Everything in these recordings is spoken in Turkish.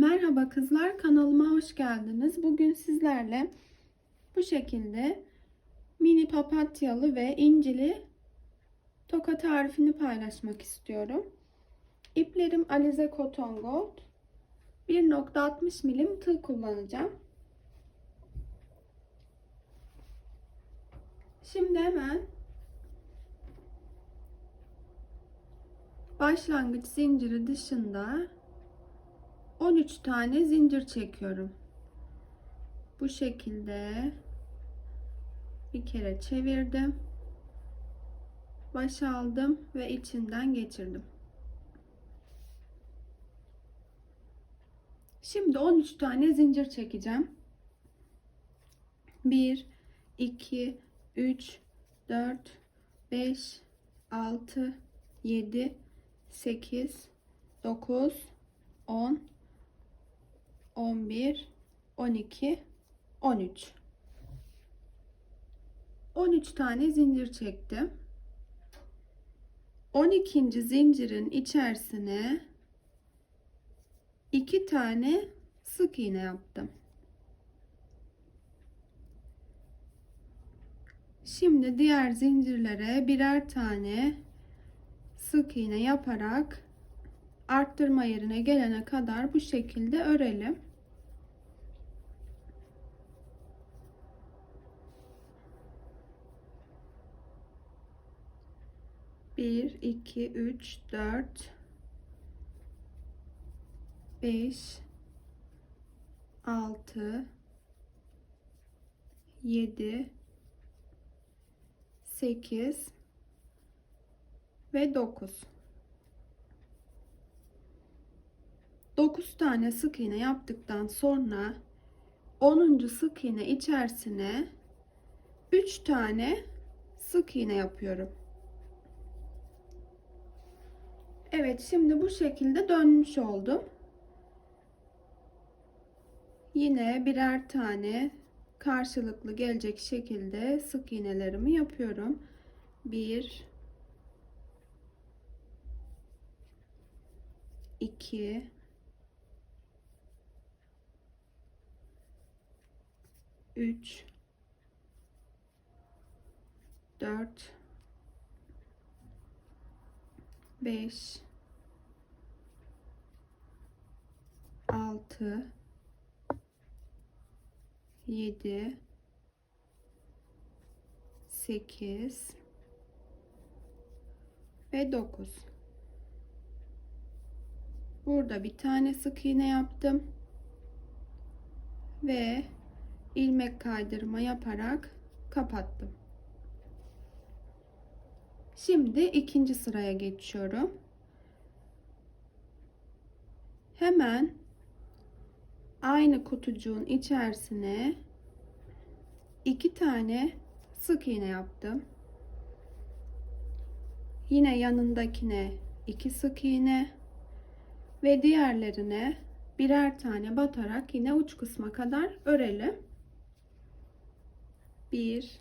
Merhaba kızlar kanalıma hoş geldiniz. Bugün sizlerle bu şekilde mini papatyalı ve incili toka tarifini paylaşmak istiyorum. İplerim Alize Cotton Gold. 1.60 milim tığ kullanacağım. Şimdi hemen başlangıç zinciri dışında 13 tane zincir çekiyorum. Bu şekilde bir kere çevirdim. Baş aldım ve içinden geçirdim. Şimdi 13 tane zincir çekeceğim. 1 2 3 4 5 6 7 8 9 10 11 12 13 13 tane zincir çektim 12. zincirin içerisine 2 tane sık iğne yaptım şimdi diğer zincirlere birer tane sık iğne yaparak arttırma yerine gelene kadar bu şekilde örelim. Bir, iki, üç, dört, beş, altı, yedi, sekiz ve dokuz. 9 tane sık iğne yaptıktan sonra 10. sık iğne içerisine 3 tane sık iğne yapıyorum. Evet şimdi bu şekilde dönmüş oldum. Yine birer tane karşılıklı gelecek şekilde sık iğnelerimi yapıyorum. 1 2 3 4 5 6 7 8 ve 9 burada bir tane sık iğne yaptım. Ve ilmek kaydırma yaparak kapattım. Şimdi ikinci sıraya geçiyorum. Hemen aynı kutucuğun içerisine iki tane sık iğne yaptım. Yine yanındakine iki sık iğne ve diğerlerine birer tane batarak yine uç kısma kadar örelim. 1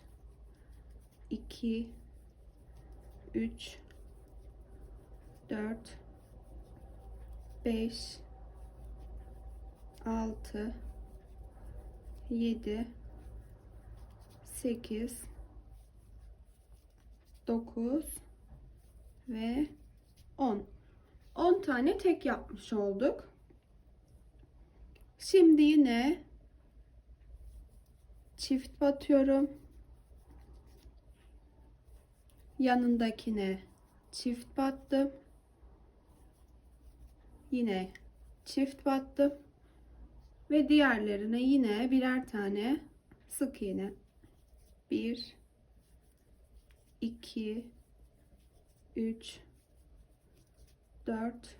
2 3 4 5 6 7 8 9 ve 10 10 tane tek yapmış olduk. Şimdi yine çift batıyorum. Yanındakine çift battım. Yine çift battım. Ve diğerlerine yine birer tane sık iğne. 1 2 3 4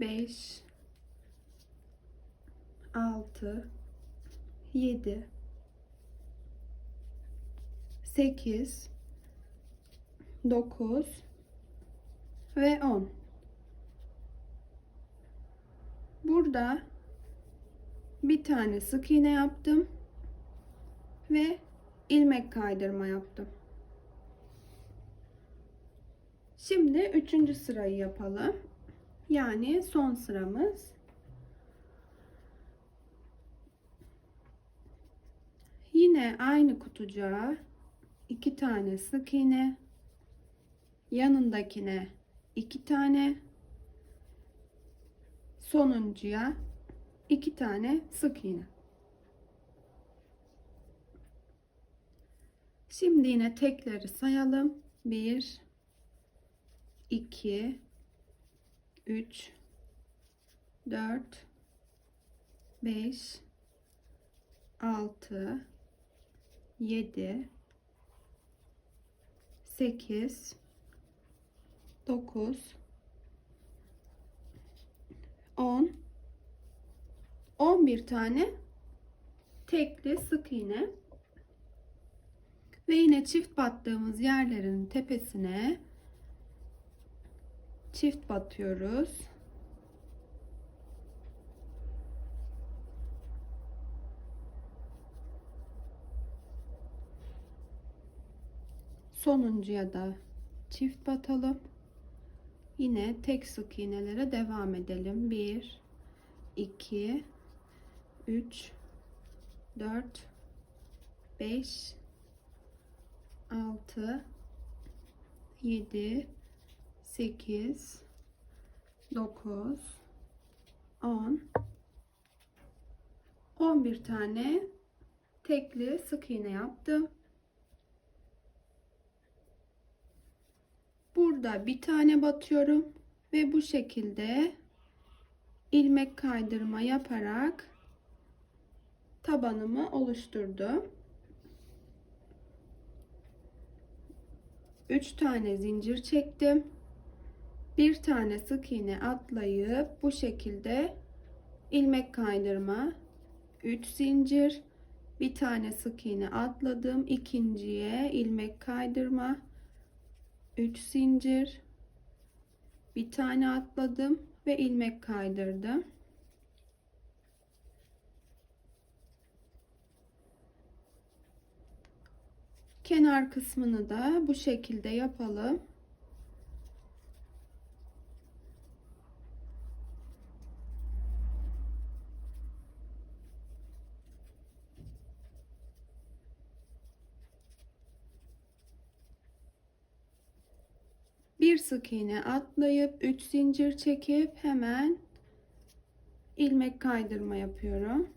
5 6 7 8 9 ve 10 burada bir tane sık iğne yaptım ve ilmek kaydırma yaptım. Şimdi üçüncü sırayı yapalım. Yani son sıramız. Yine aynı kutucuğa iki tane sık iğne, yanındakine iki tane, sonuncuya iki tane sık iğne. Şimdi yine tekleri sayalım. 1 2 3 4 5 6 7 8 9 10 11 tane tekli sık iğne. Ve yine çift battığımız yerlerin tepesine çift batıyoruz. Sonuncuya da çift batalım. Yine tek sık iğnelere devam edelim. 1 2 3 4 5 6 7 8 9 10 11 tane tekli sık iğne yaptım. Burada bir tane batıyorum ve bu şekilde ilmek kaydırma yaparak tabanımı oluşturdum. 3 tane zincir çektim. Bir tane sık iğne atlayıp bu şekilde ilmek kaydırma 3 zincir bir tane sık iğne atladım ikinciye ilmek kaydırma 3 zincir. Bir tane atladım ve ilmek kaydırdım. Kenar kısmını da bu şekilde yapalım bir sık iğne atlayıp 3 zincir çekip hemen ilmek kaydırma yapıyorum.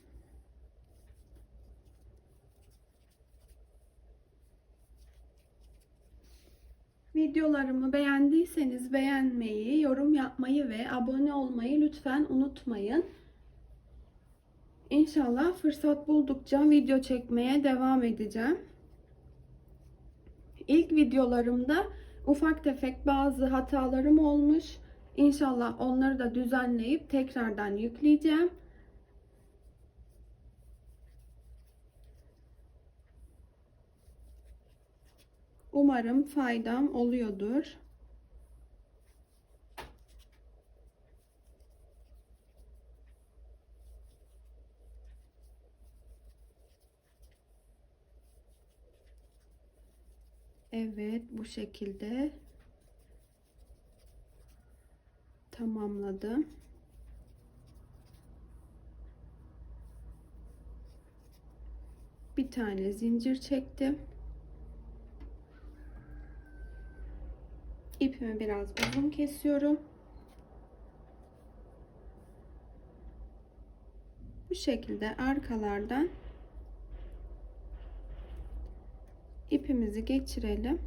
Videolarımı beğendiyseniz beğenmeyi, yorum yapmayı ve abone olmayı lütfen unutmayın. İnşallah fırsat buldukça video çekmeye devam edeceğim. İlk videolarımda ufak tefek bazı hatalarım olmuş. İnşallah onları da düzenleyip tekrardan yükleyeceğim. Umarım faydam oluyordur. Evet bu şekilde tamamladım. Bir tane zincir çektim. İpimi biraz uzun kesiyorum. Bu şekilde arkalardan ipimizi geçirelim.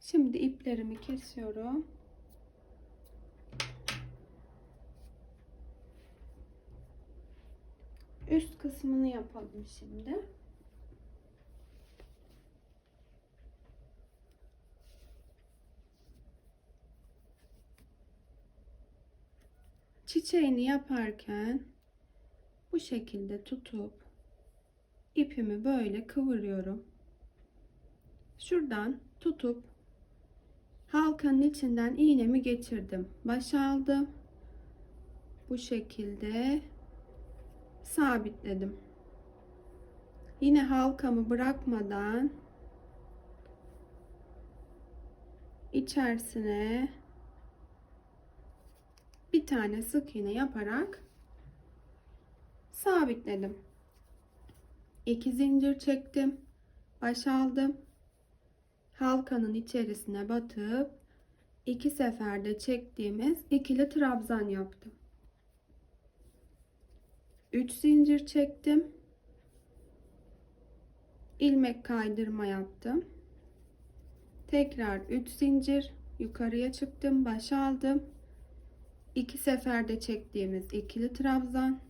Şimdi iplerimi kesiyorum. Üst kısmını yapalım şimdi. Çiçeğini yaparken bu şekilde tutup ipimi böyle kıvırıyorum. Şuradan tutup halkanın içinden iğnemi geçirdim. Başa aldım. bu şekilde sabitledim. Yine halkamı bırakmadan içerisine bir tane sık iğne yaparak sabitledim. 2 zincir çektim. Baş aldım. Halkanın içerisine batıp iki seferde çektiğimiz ikili trabzan yaptım. 3 zincir çektim. ilmek kaydırma yaptım. Tekrar 3 zincir yukarıya çıktım, baş aldım. 2 seferde çektiğimiz ikili trabzan.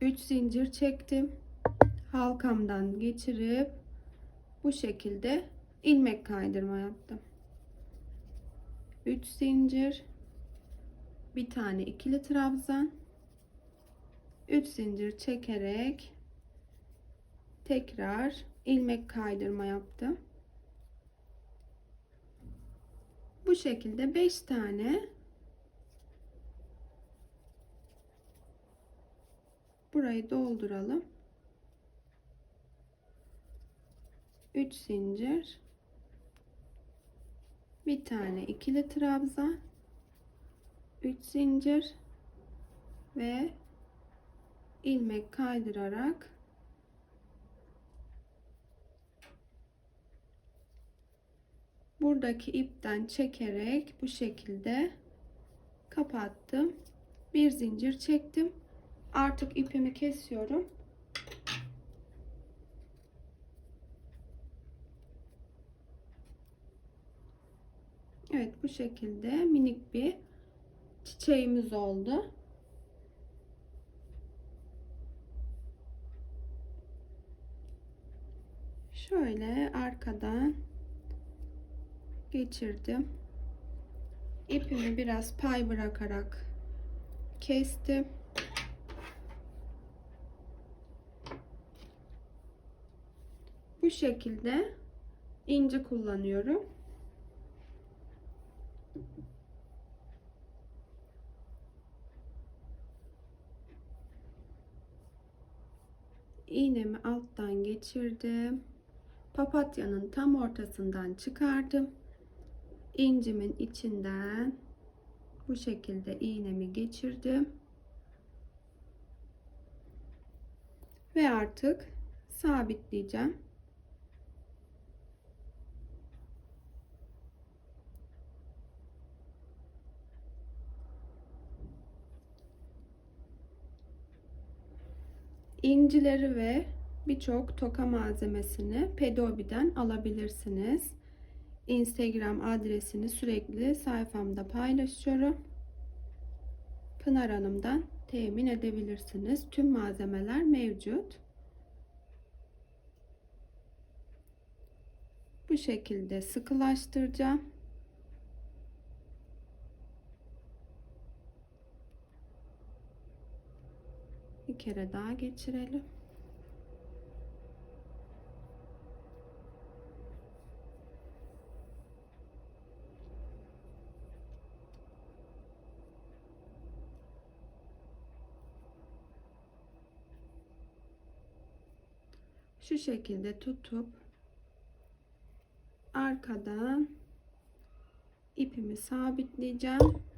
3 zincir çektim. Halkamdan geçirip bu şekilde ilmek kaydırma yaptım. 3 zincir bir tane ikili trabzan 3 zincir çekerek tekrar ilmek kaydırma yaptım. Bu şekilde 5 tane burayı dolduralım. 3 zincir. Bir tane ikili trabzan. 3 zincir. Ve ilmek kaydırarak buradaki ipten çekerek bu şekilde kapattım. Bir zincir çektim artık ipimi kesiyorum Evet bu şekilde minik bir çiçeğimiz oldu. Şöyle arkadan geçirdim. İpimi biraz pay bırakarak kestim. Bu şekilde ince kullanıyorum. iğnemi alttan geçirdim. Papatyanın tam ortasından çıkardım. İncimin içinden bu şekilde iğnemi geçirdim. Ve artık sabitleyeceğim. İncileri ve birçok toka malzemesini Pedobi'den alabilirsiniz. Instagram adresini sürekli sayfamda paylaşıyorum. Pınar Hanım'dan temin edebilirsiniz. Tüm malzemeler mevcut. Bu şekilde sıkılaştıracağım. Kere daha geçirelim. Şu şekilde tutup arkadan ipimi sabitleyeceğim.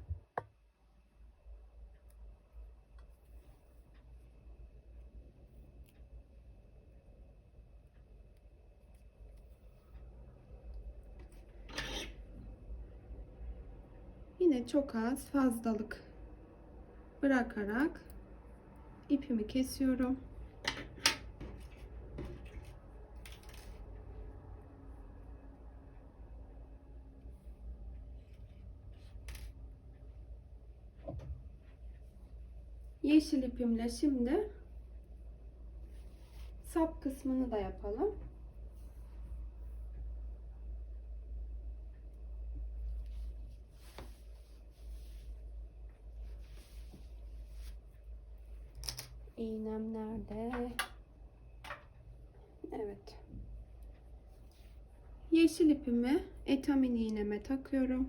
Çok az fazlalık bırakarak ipimi kesiyorum. Yeşil ipimle şimdi sap kısmını da yapalım. iğnem nerede? Evet. Yeşil ipimi etamin iğneme takıyorum.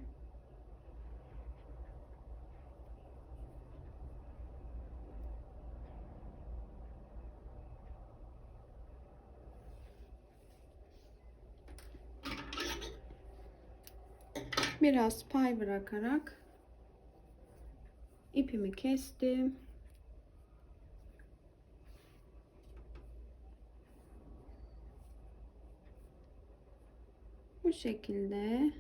Biraz pay bırakarak ipimi kestim. Şekilde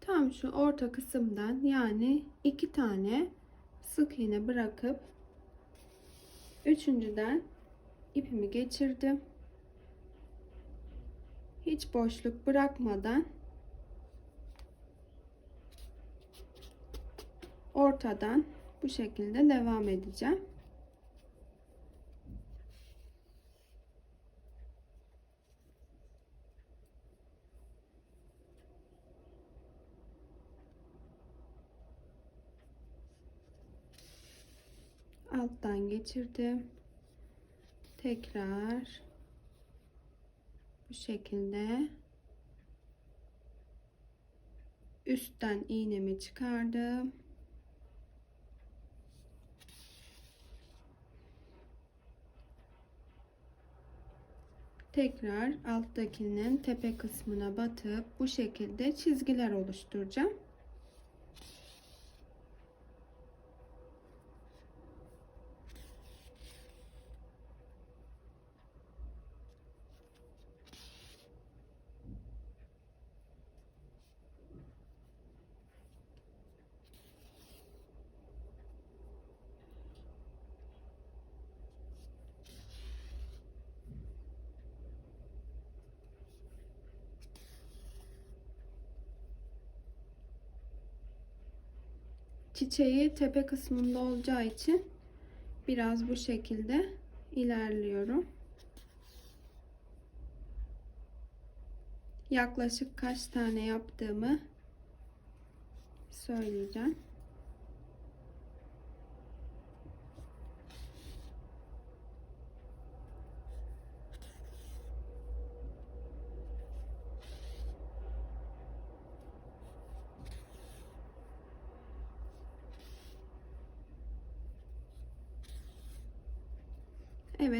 tam şu orta kısımdan yani iki tane sık iğne bırakıp üçüncüden ipimi geçirdim. Hiç boşluk bırakmadan ortadan bu şekilde devam edeceğim. Alttan geçirdim. Tekrar bu şekilde üstten iğnemi çıkardım. Tekrar alttakinin tepe kısmına batıp bu şekilde çizgiler oluşturacağım. Çiçeği tepe kısmında olacağı için biraz bu şekilde ilerliyorum. Yaklaşık kaç tane yaptığımı söyleyeceğim.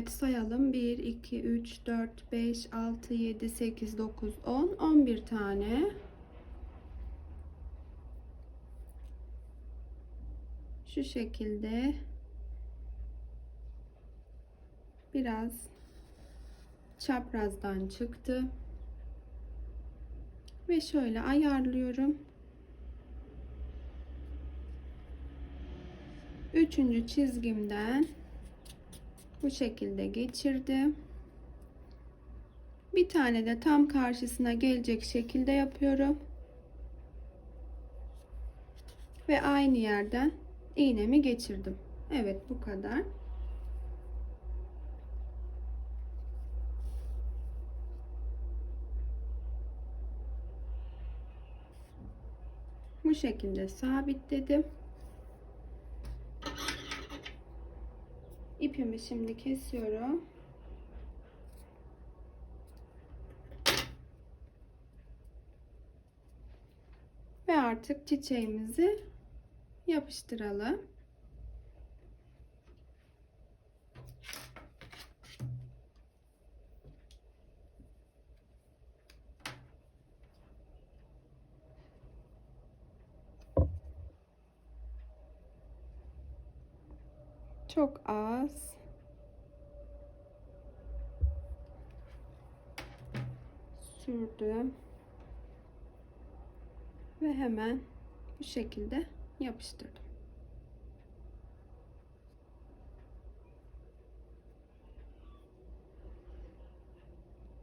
Evet sayalım. 1, 2, 3, 4, 5, 6, 7, 8, 9, 10, 11 tane. Şu şekilde biraz çaprazdan çıktı. Ve şöyle ayarlıyorum. Üçüncü çizgimden bu şekilde geçirdim. Bir tane de tam karşısına gelecek şekilde yapıyorum. Ve aynı yerden iğnemi geçirdim. Evet bu kadar. Bu şekilde sabitledim. İpimi şimdi kesiyorum. Ve artık çiçeğimizi yapıştıralım. Çok az. Sürdüm. Ve hemen bu şekilde yapıştırdım.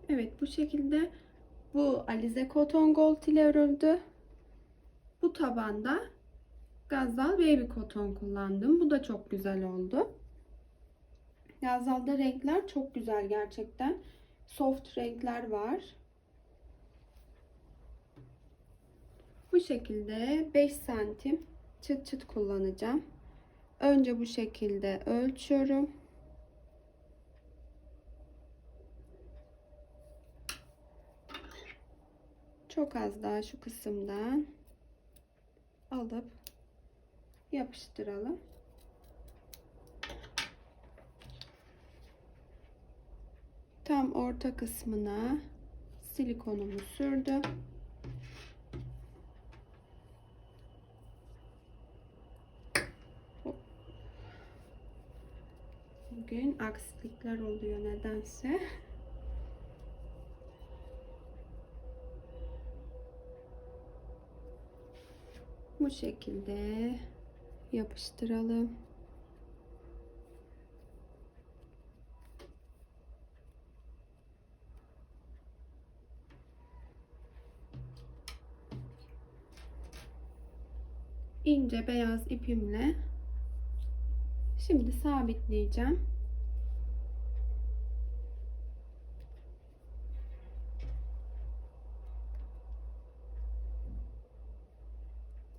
Evet bu şekilde bu Alize Cotton Gold ile örüldü. Bu tabanda Gazzal Baby Cotton kullandım. Bu da çok güzel oldu. Gazzal'da renkler çok güzel gerçekten. Soft renkler var. Bu şekilde 5 santim çıt çıt kullanacağım. Önce bu şekilde ölçüyorum. Çok az daha şu kısımdan alıp yapıştıralım. Tam orta kısmına silikonumu sürdüm. Hop. Bugün aksilikler oluyor nedense. Bu şekilde yapıştıralım. ince beyaz ipimle şimdi sabitleyeceğim.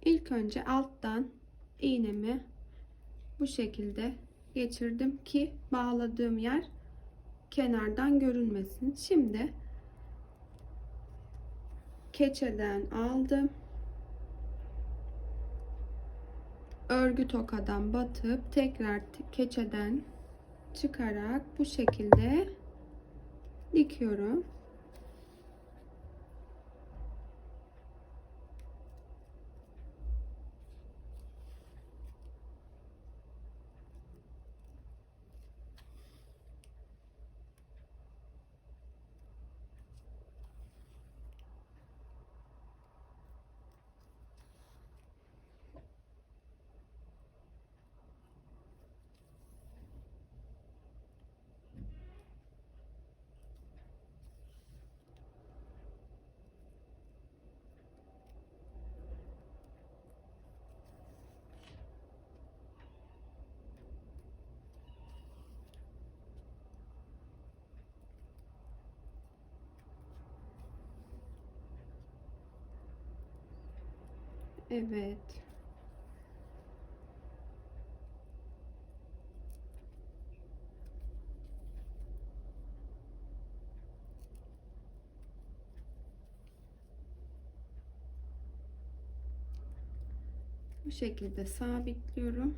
İlk önce alttan iğnemi bu şekilde geçirdim ki bağladığım yer kenardan görünmesin. Şimdi keçeden aldım. Örgü tokadan batıp tekrar keçeden çıkarak bu şekilde dikiyorum. Evet. Bu şekilde sabitliyorum.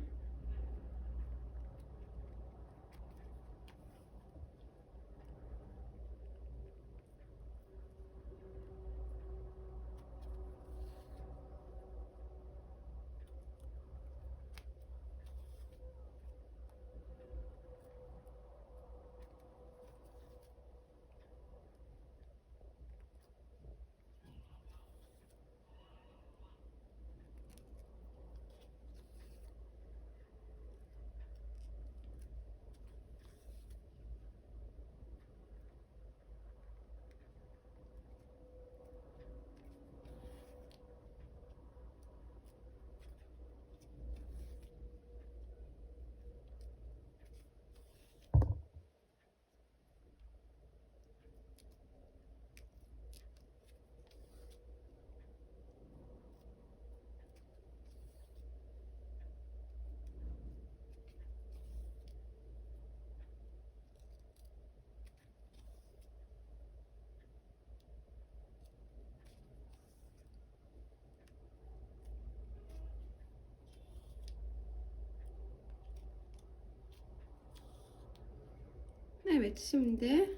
Evet şimdi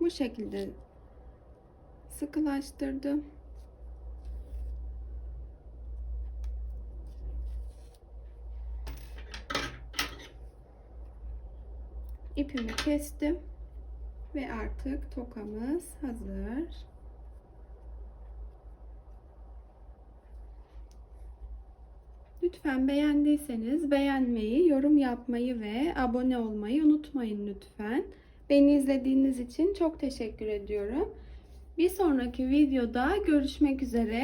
bu şekilde sıkılaştırdım. İpimi kestim ve artık tokamız hazır. Lütfen beğendiyseniz beğenmeyi, yorum yapmayı ve abone olmayı unutmayın lütfen. Beni izlediğiniz için çok teşekkür ediyorum. Bir sonraki videoda görüşmek üzere.